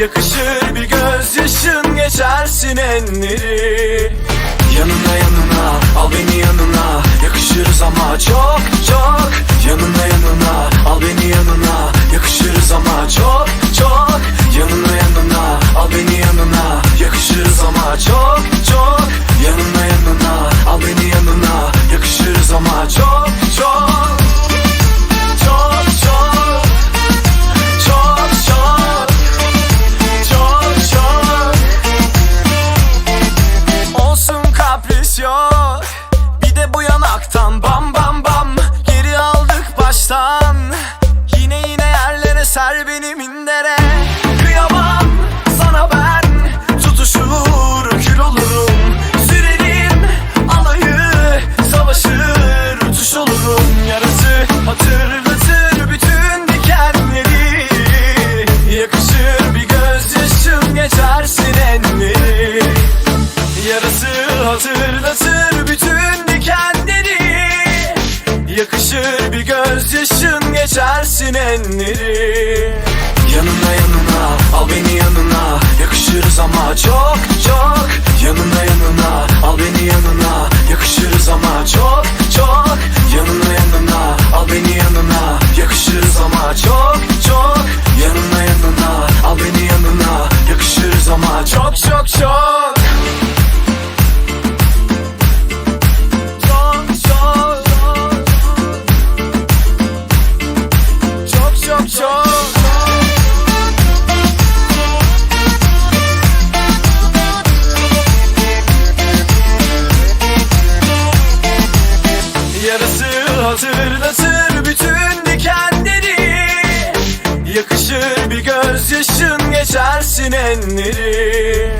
Yakışır bir gözyaşın geçersin enleri. Yanına yanına Kıyamam sana ben. Tutuşur kül olurum. Sürerim alayı Savaşır uçuş olurum. Yarası hatırlatır bütün dikenleri. Yakışır bir gözyaşım geçersin enleri Yarası hatırlatır bütün dikenleri. Yakışır bir gözyaşın geçersin enleri Yanına yanına. Al beni yanına Yarası hatırlatır bütün dikenleri. Yakışır bir gözyaşın geçersin enleri.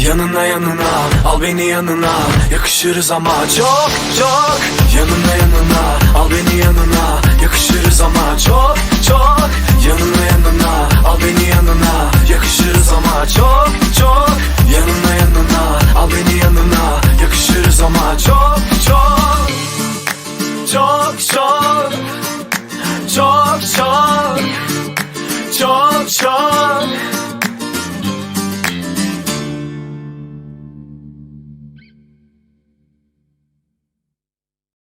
Yanına yanına al beni yanına. Yakışırız ama çok çok. Yanına yanına al beni yanına. Yakışırız ama çok çok. Yanına yanına al beni yanına. Yakışırız ama çok